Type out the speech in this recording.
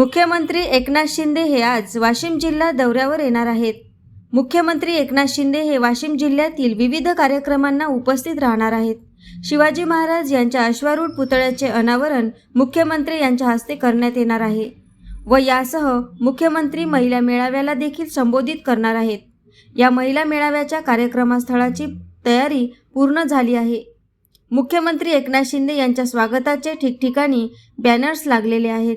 मुख्यमंत्री एकनाथ शिंदे हे आज वाशिम जिल्हा दौऱ्यावर येणार आहेत. मुख्यमंत्री एकनाथ शिंदे हे वाशिम जिल्ह्यातील विविध कार्यक्रमांना उपस्थित राहणार आहेत. शिवाजी महाराज यांच्या अश्वारूढ पुतळ्याचे अनावरण मुख्यमंत्री यांच्या हस्ते करण्यात येणार आहे व यासह मुख्यमंत्री महिला मेळाव्याला देखील संबोधित करणार आहेत. या महिला मेळाव्याच्या कार्यक्रमस्थळाची तयारी पूर्ण झाली आहे. मुख्यमंत्री एकनाथ शिंदे यांच्या स्वागताचे ठिकठिकाणी बॅनर्स लागलेले आहेत.